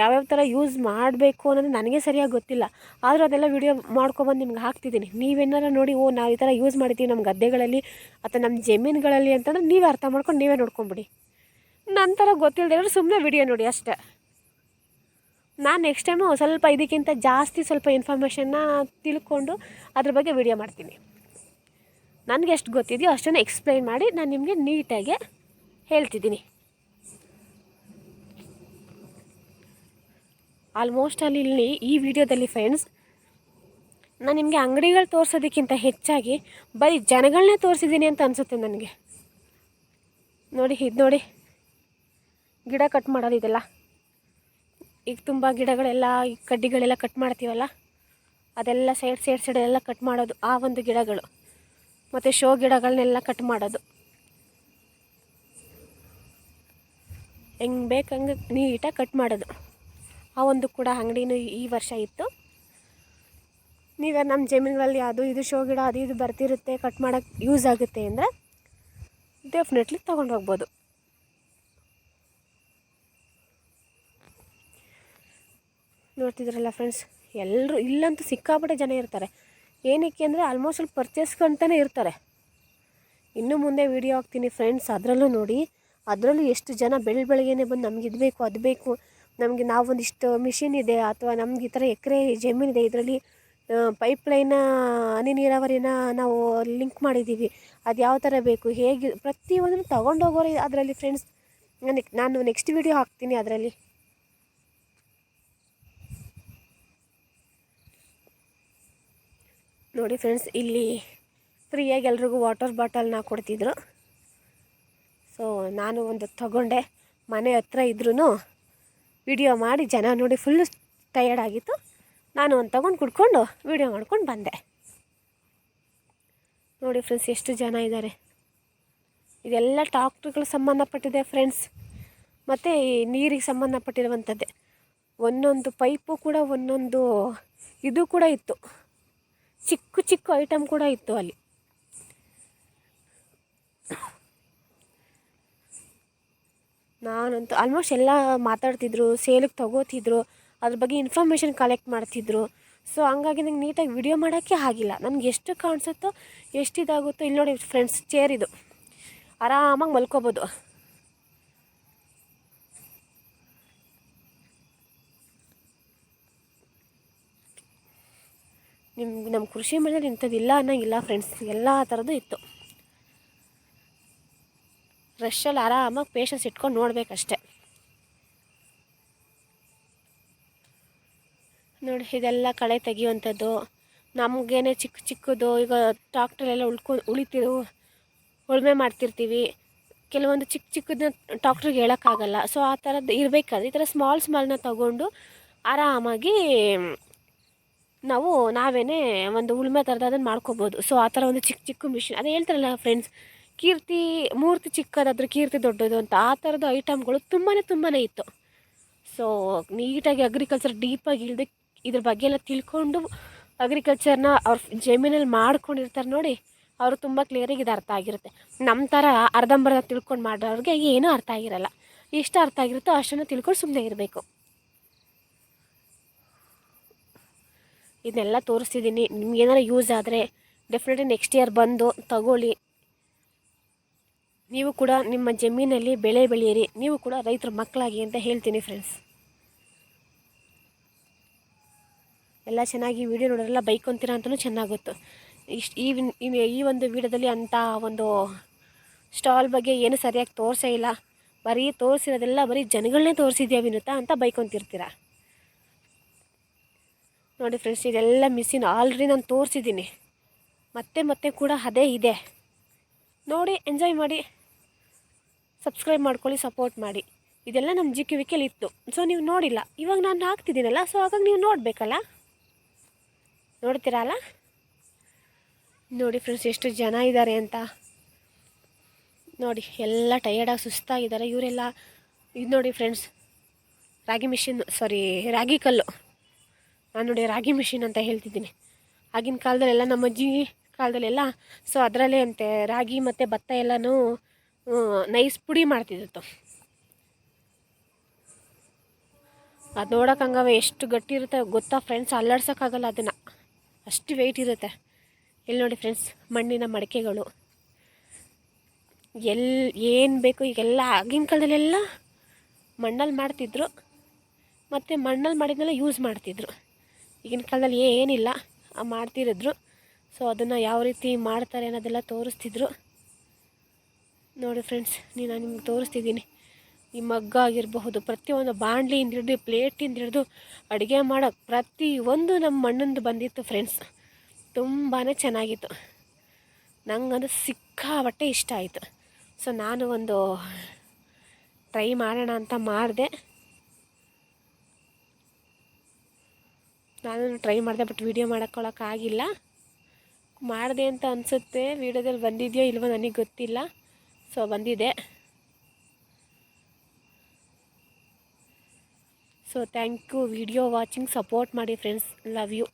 ಯಾವ್ಯಾವ ಥರ ಯೂಸ್ ಮಾಡಬೇಕು ಅನ್ನೋದು ನನಗೆ ಸರಿಯಾಗಿ ಗೊತ್ತಿಲ್ಲ. ಆದರೂ ಅದೆಲ್ಲ ವಿಡಿಯೋ ಮಾಡ್ಕೊಬಂದು ನಿಮ್ಗೆ ಹಾಕ್ತಿದ್ದೀನಿ. ನೀವೇನಾರ ನೋಡಿ, ಓ, ನಾವು ಈ ಥರ ಯೂಸ್ ಮಾಡಿದ್ದೀವಿ ನಮ್ಮ ಗದ್ದೆಗಳಲ್ಲಿ ಅಥವಾ ನಮ್ಮ ಜಮೀನುಗಳಲ್ಲಿ ಅಂತಂದ್ರೆ ನೀವೇ ಅರ್ಥ ಮಾಡ್ಕೊಂಡು ನೀವೇ ನೋಡ್ಕೊಂಬಿಡಿ. ನಂತರ ಗೊತ್ತಿಲ್ಲದೆ ಸುಮ್ಮನೆ ವಿಡಿಯೋ ನೋಡಿ ಅಷ್ಟೇ. ನಾನು ನೆಕ್ಸ್ಟ್ ಟೈಮು ಸ್ವಲ್ಪ ಇದಕ್ಕಿಂತ ಜಾಸ್ತಿ ಸ್ವಲ್ಪ ಇನ್ಫಾರ್ಮೇಷನ್ನ ತಿಳ್ಕೊಂಡು ಅದ್ರ ಬಗ್ಗೆ ವಿಡಿಯೋ ಮಾಡ್ತೀನಿ. ನನಗೆ ಎಷ್ಟು ಗೊತ್ತಿದೆಯೋ ಅಷ್ಟನ್ನು ಎಕ್ಸ್ಪ್ಲೈನ್ ಮಾಡಿ ನಾನು ನಿಮಗೆ ನೀಟಾಗಿ ಹೇಳ್ತಿದ್ದೀನಿ. ಆಲ್ಮೋಸ್ಟ್ ಅಲ್ಲಿ ಇಲ್ಲಿ ಈ ವಿಡಿಯೋದಲ್ಲಿ ಫ್ರೆಂಡ್ಸ್ ನಾನು ನಿಮಗೆ ಅಂಗಡಿಗಳು ತೋರಿಸೋದಕ್ಕಿಂತ ಹೆಚ್ಚಾಗಿ ಬರೀ ಜನಗಳನ್ನೇ ತೋರಿಸಿದ್ದೀನಿ ಅಂತ ಅನಿಸುತ್ತೆ ನನಗೆ. ನೋಡಿ, ಇದು ನೋಡಿ. ಗಿಡ ಕಟ್ ಮಾಡೋದು ಇದೆಲ್ಲ. ಈಗ ತುಂಬ ಗಿಡಗಳೆಲ್ಲ, ಈ ಕಡ್ಡಿಗಳೆಲ್ಲ ಕಟ್ ಮಾಡ್ತೀವಲ್ಲ, ಅದೆಲ್ಲ ಸೈಡ್ ಸೈಡ್ ಸೈಡೆಲ್ಲ ಕಟ್ ಮಾಡೋದು ಆ ಒಂದು ಗಿಡಗಳು. ಮತ್ತು ಶೋ ಗಿಡಗಳನ್ನೆಲ್ಲ ಕಟ್ ಮಾಡೋದು. ಹೆಂಗೆ ಬೇಕಂಗೆ ನೀಟಾಗಿ ಕಟ್ ಮಾಡೋದು. ಆ ಒಂದು ಕೂಡ ಅಂಗಡಿನೂ ಈ ವರ್ಷ ಇತ್ತು. ನೀವು ನಮ್ಮ ಜಮೀನುಗಳಲ್ಲಿ ಅದು ಇದು ಶೋ ಗಿಡ ಅದು ಇದು ಬರ್ತಿರುತ್ತೆ ಕಟ್ ಮಾಡೋಕ್ಕೆ ಯೂಸ್ ಆಗುತ್ತೆ ಅಂದರೆ ಡೆಫಿನೆಟ್ಲಿ ತೊಗೊಂಡು ಹೋಗ್ಬೋದು. ನೋಡ್ತಿದ್ರಲ್ಲ ಫ್ರೆಂಡ್ಸ್ ಎಲ್ಲರೂ ಇಲ್ಲಂತೂ ಸಿಕ್ಕಾಪಟ್ಟೆ ಜನ ಇರ್ತಾರೆ. ಏನಕ್ಕೆ ಅಂದರೆ ಆಲ್ಮೋಸ್ಟ್ ಅಲ್ಲಿ ಪರ್ಚೇಸ್ಕೊಂತಾನೆ ಇರ್ತಾರೆ. ಇನ್ನು ಮುಂದೆ ವೀಡಿಯೋ ಹಾಕ್ತೀನಿ ಫ್ರೆಂಡ್ಸ್ ಅದರಲ್ಲೂ ನೋಡಿ. ಅದರಲ್ಲೂ ಎಷ್ಟು ಜನ ಬೆಳ ಬೆಳಗ್ಗೆನೇ ಬಂದು ನಮ್ಗೆ ಇದು ಬೇಕು, ಅದು ಬೇಕು. ನಮಗೆ ನಾವೊಂದಿಷ್ಟು ಮಿಷಿನ್ ಇದೆ ಅಥವಾ ನಮ್ಗೆ ಈ ಥರ ಎಕರೆ ಜಮೀನಿದೆ ಇದರಲ್ಲಿ ಪೈಪ್ ಲೈನ ಹನಿ ನೀರಾವರಿನ ನಾವು ಲಿಂಕ್ ಮಾಡಿದ್ದೀವಿ. ಅದು ಯಾವ ಥರ ಬೇಕು, ಹೇಗೆ, ಪ್ರತಿಯೊಂದನ್ನು ತೊಗೊಂಡೋಗೋರು ಅದರಲ್ಲಿ ಫ್ರೆಂಡ್ಸ್ ನಾನು ನಾನು ನೆಕ್ಸ್ಟ್ ವೀಡಿಯೋ ಹಾಕ್ತೀನಿ ಅದರಲ್ಲಿ. ನೋಡಿ ಫ್ರೆಂಡ್ಸ್, ಇಲ್ಲಿ ಫ್ರೀಯಾಗಿ ಎಲ್ರಿಗೂ ವಾಟರ್ ಬಾಟಲ್ನ ಕೊಡ್ತಿದ್ರು. ಸೊ ನಾನು ಒಂದು ತಗೊಂಡೆ. ಮನೆ ಹತ್ರ ಇದ್ರೂ ವಿಡಿಯೋ ಮಾಡಿ ಜನ ನೋಡಿ ಫುಲ್ಲು ಟಯರ್ಡ್ ಆಗಿತ್ತು. ನಾನು ಒಂದು ತಗೊಂಡು ಕುಡ್ಕೊಂಡು ವಿಡಿಯೋ ಮಾಡ್ಕೊಂಡು ಬಂದೆ. ನೋಡಿ ಫ್ರೆಂಡ್ಸ್, ಎಷ್ಟು ಜನ ಇದ್ದಾರೆ ಇದೆಲ್ಲ ಡಾಕ್ಟ್ರುಗಳು ಸಂಬಂಧಪಟ್ಟಿದೆ ಫ್ರೆಂಡ್ಸ್. ಮತ್ತು ಈ ನೀರಿಗೆ ಸಂಬಂಧಪಟ್ಟಿರುವಂಥದ್ದೇ ಒಂದೊಂದು ಪೈಪು ಕೂಡ ಒಂದೊಂದು ಇದು ಕೂಡ ಇತ್ತು. ಚಿಕ್ಕ ಚಿಕ್ಕ ಐಟಮ್ ಕೂಡ ಇತ್ತು ಅಲ್ಲಿ. ನಾನಂತೂ ಆಲ್ಮೋಸ್ಟ್ ಎಲ್ಲ ಮಾತಾಡ್ತಿದ್ರು, ಸೇಲಿಗೆ ತಗೋತಿದ್ರು, ಅದ್ರ ಬಗ್ಗೆ ಇನ್ಫಾರ್ಮೇಷನ್ ಕಲೆಕ್ಟ್ ಮಾಡ್ತಿದ್ರು. ಸೊ ಹಂಗಾಗಿ ನಂಗೆ ನೀಟಾಗಿ ವಿಡಿಯೋ ಮಾಡೋಕ್ಕೆ ಆಗಿಲ್ಲ. ನನಗೆ ಎಷ್ಟು ಕಾಣಿಸುತ್ತೋ ಎಷ್ಟು ಇದಾಗುತ್ತೋ ಇಲ್ಲಿ ನೋಡಿ ಫ್ರೆಂಡ್ಸ್ ಚೇರ್ ಇದು. ಆರಾಮಾಗಿ ಮಲ್ಕೋಬೋದು. ನಿಮ್ಮ ನಮ್ಮ ಕೃಷಿ ಮನೇಲಿ ಇಂಥದ್ದಿಲ್ಲ ಅನ್ನೋಂಗಿಲ್ಲ ಫ್ರೆಂಡ್ಸ್ ಎಲ್ಲ ಥರದ್ದು ಇತ್ತು. ರಶಲ್ಲಿ ಆರಾಮಾಗಿ ಪೇಷನ್ಸ್ ಇಟ್ಕೊಂಡು ನೋಡಬೇಕಷ್ಟೆ. ನೋಡಿ, ಇದೆಲ್ಲ ಕಳೆ ತೆಗಿಯುವಂಥದ್ದು. ನಮಗೇನೆ ಚಿಕ್ಕ ಚಿಕ್ಕದು, ಈಗ ಟ್ರಾಕ್ಟ್ರಲ್ಲೆಲ್ಲ ಉಳ್ಕೊ, ಉಳಿತಿರು, ಉಳುಮೆ ಮಾಡ್ತಿರ್ತೀವಿ. ಕೆಲವೊಂದು ಚಿಕ್ಕ ಚಿಕ್ಕದನ್ನ ಡಾಕ್ಟ್ರಿಗೆ ಹೇಳೋಕ್ಕಾಗಲ್ಲ. ಸೊ ಆ ಥರದ್ದು ಇರಬೇಕಾದ್ರೆ ಈ ಥರ ಸ್ಮಾಲ್ ಸ್ಮಾಲ್ನ ತಗೊಂಡು ಆರಾಮಾಗಿ ನಾವು ನಾವೇ ಒಂದು ಉಳುಮೆ ಥರದನ್ನು ಮಾಡ್ಕೋಬೋದು. ಸೊ ಆ ಥರ ಒಂದು ಚಿಕ್ಕ ಚಿಕ್ಕ ಮಿಷಿನ್ ಅದೇ ಹೇಳ್ತಾರಲ್ಲ ಫ್ರೆಂಡ್ಸ್ ಕೀರ್ತಿ, ಮೂರ್ತಿ ಚಿಕ್ಕದಾದ್ರೆ ಕೀರ್ತಿ ದೊಡ್ಡದು ಅಂತ. ಆ ಥರದ ಐಟಮ್ಗಳು ತುಂಬಾ ತುಂಬಾ ಇತ್ತು. ಸೊ ನೀಟಾಗಿ ಅಗ್ರಿಕಲ್ಚರ್ ಡೀಪಾಗಿ ಇಳ್ದು ಇದ್ರ ಬಗ್ಗೆ ಎಲ್ಲ ತಿಳ್ಕೊಂಡು ಅಗ್ರಿಕಲ್ಚರ್ನ ಅವ್ರ ಜಮೀನಲ್ಲಿ ಮಾಡ್ಕೊಂಡಿರ್ತಾರೆ ನೋಡಿ, ಅವರು ತುಂಬ ಕ್ಲಿಯರಾಗಿ ಇದು ಅರ್ಥ ಆಗಿರುತ್ತೆ. ನಮ್ಮ ಥರ ಅರ್ಧಂಬರ್ಧ ತಿಳ್ಕೊಂಡು ಮಾಡೋರಿಗೆ ಏನೂ ಅರ್ಥ ಆಗಿರಲ್ಲ. ಎಷ್ಟು ಅರ್ಥ ಆಗಿರುತ್ತೋ ಅಷ್ಟನ್ನು ತಿಳ್ಕೊಂಡು ಸುಮ್ಮನೆ ಇರಬೇಕು. ಇದನ್ನೆಲ್ಲ ತೋರಿಸ್ತಿದ್ದೀನಿ. ನಿಮ್ಗೆ ಏನಾರು ಯೂಸ್ ಆದರೆ ಡೆಫಿನೆಟ್ಲಿ ನೆಕ್ಸ್ಟ್ ಇಯರ್ ಬಂದು ತಗೊಳ್ಳಿ. ನೀವು ಕೂಡ ನಿಮ್ಮ ಜಮೀನಲ್ಲಿ ಬೆಳೆ ಬೆಳೆಯಿರಿ. ನೀವು ಕೂಡ ರೈತರ ಮಕ್ಕಳಾಗಿ ಅಂತ ಹೇಳ್ತೀನಿ ಫ್ರೆಂಡ್ಸ್ ಎಲ್ಲ ಚೆನ್ನಾಗಿ ವೀಡಿಯೋ ನೋಡೋರೆಲ್ಲ ಬೈಕೊಂತೀರ ಅಂತಲೂ ಚೆನ್ನಾಗುತ್ತೆ. ಇಷ್ಟು ಈ- ಈ ಒಂದು ವೀಡಿಯೋದಲ್ಲಿ ಅಂಥ ಒಂದು ಸ್ಟಾಲ್ ಬಗ್ಗೆ ಏನು ಸರಿಯಾಗಿ ತೋರಿಸೇ ಇಲ್ಲ. ಬರೀ ತೋರಿಸಿರೋದೆಲ್ಲ ಬರೀ ಜನಗಳನ್ನೇ ತೋರಿಸಿದ್ಯಾ ವಿನುತ ಅಂತ ಬೈಕೊಂತಿರ್ತೀರ? ನೋಡಿ ಫ್ರೆಂಡ್ಸ್ ಇದೆಲ್ಲ ಮಿಸ್ಸಿನ ಆಲ್ರೆಡಿ ನಾನು ತೋರಿಸಿದ್ದೀನಿ. ಮತ್ತೆ ಮತ್ತೆ ಕೂಡ ಅದೇ ಇದೆ. ನೋಡಿ ಎಂಜಾಯ್ ಮಾಡಿ ಸಬ್ಸ್ಕ್ರೈಬ್ ಮಾಡ್ಕೊಳ್ಳಿ ಸಪೋರ್ಟ್ ಮಾಡಿ. ಇದೆಲ್ಲ ನಮ್ಮ ಜಿ ಕೆ ವಿಕೆಲಿ ಇತ್ತು. ಸೊ ನೀವು ನೋಡಿಲ್ಲ. ಇವಾಗ ನಾನು ಹಾಕ್ತಿದ್ದೀನಲ್ಲ ಸೊ ಹಾಗಾಗಿ ನೀವು ನೋಡಬೇಕಲ್ಲ? ನೋಡ್ತೀರಲ್ಲ ನೋಡಿ ಫ್ರೆಂಡ್ಸ್ ಎಷ್ಟು ಜನ ಇದ್ದಾರೆ ಅಂತ. ನೋಡಿ, ಎಲ್ಲ ಟಯರ್ಡಾಗಿ ಸುಸ್ತಾಗಿದ್ದಾರೆ. ಇವರೆಲ್ಲ, ಇದು ನೋಡಿ ಫ್ರೆಂಡ್ಸ್ ರಾಗಿ ಮಿಷಿನ್ ಸಾರಿ ರಾಗಿ ಕಲ್ಲು. ನಾನು ನೋಡಿ ರಾಗಿ ಮಿಷಿನ್ ಅಂತ ಹೇಳ್ತಿದ್ದೀನಿ. ಆಗಿನ ಕಾಲದಲ್ಲೆಲ್ಲ ನಮ್ಮ ಅಜ್ಜಿ ಕಾಲದಲ್ಲೆಲ್ಲ ಸೊ ಅದರಲ್ಲೇ ಅಂತೆ ರಾಗಿ ಮತ್ತು ಭತ್ತ ಎಲ್ಲನೂ ನೈಸ್ ಪುಡಿ ಮಾಡ್ತಿದ್ದಿತ್ತು. ಅದು ನೋಡೋಕೆ ಹಂಗವೆ ಎಷ್ಟು ಗಟ್ಟಿ ಇರುತ್ತೆ ಗೊತ್ತಾ ಫ್ರೆಂಡ್ಸ್ ಅಲ್ಲಾಡ್ಸೋಕ್ಕಾಗಲ್ಲ ಅದನ್ನು. ಅಷ್ಟು ವೆಯ್ಟ್ ಇರುತ್ತೆ. ಇಲ್ಲಿ ನೋಡಿ ಫ್ರೆಂಡ್ಸ್ ಮಣ್ಣಿನ ಮಡಿಕೆಗಳು. ಎಲ್ಲಿ ಏನು ಬೇಕು ಈಗೆಲ್ಲ ಆಗಿನ ಕಾಲದಲ್ಲೆಲ್ಲ ಮಣ್ಣಲ್ಲಿ ಮಾಡ್ತಿದ್ರು. ಮತ್ತು ಮಣ್ಣಲ್ಲಿ ಮಾಡಿದ್ನೆಲ್ಲ ಯೂಸ್ ಮಾಡ್ತಿದ್ರು. ಈಗಿನ ಕಾಲದಲ್ಲಿ ಏನಿಲ್ಲ ಮಾಡ್ತಿರಿದ್ರು. ಸೊ ಅದನ್ನು ಯಾವ ರೀತಿ ಮಾಡ್ತಾರೆ ಅನ್ನೋದೆಲ್ಲ ತೋರಿಸ್ತಿದ್ರು. ನೋಡಿ ಫ್ರೆಂಡ್ಸ್ ನೀನು ನಿಮ್ಗೆ ತೋರಿಸ್ತಿದ್ದೀನಿ. ಈ ಮಗ್ಗ ಆಗಿರಬಹುದು, ಪ್ರತಿಯೊಂದು ಬಾಣಲಿಯಿಂದ ಹಿಡಿದು, ಪ್ಲೇಟಿಂದ ಹಿಡಿದು ಅಡುಗೆ ಪ್ರತಿ ಪ್ರತಿಯೊಂದು ನಮ್ಮ ಮಣ್ಣಂದು ಬಂದಿತ್ತು ಫ್ರೆಂಡ್ಸ್ ತುಂಬಾ ಚೆನ್ನಾಗಿತ್ತು. ನಂಗಂದು ಸಿಕ್ಕಾಬಟ್ಟೆ ಇಷ್ಟ ಆಯಿತು. ಸೊ ನಾನು ಒಂದು ಟ್ರೈ ಮಾಡೋಣ ಅಂತ ಮಾಡಿದೆ. ನಾನು ಟ್ರೈ ಮಾಡಿದೆ ಬಟ್ ವೀಡಿಯೋ ಮಾಡೋಕ್ಕೊಳಕ್ಕಾಗಿಲ್ಲ ಮಾಡಿದೆ ಅಂತ ಅನಿಸುತ್ತೆ. ವೀಡಿಯೋದಲ್ಲಿ ಬಂದಿದೆಯೋ ಇಲ್ವೋ ನನಗೆ ಗೊತ್ತಿಲ್ಲ. ಸೊ ಬಂದಿದೆ. So thank you video watching support ಮಾಡಿ ಫ್ರೆಂಡ್ಸ್ ಲವ್ ಯು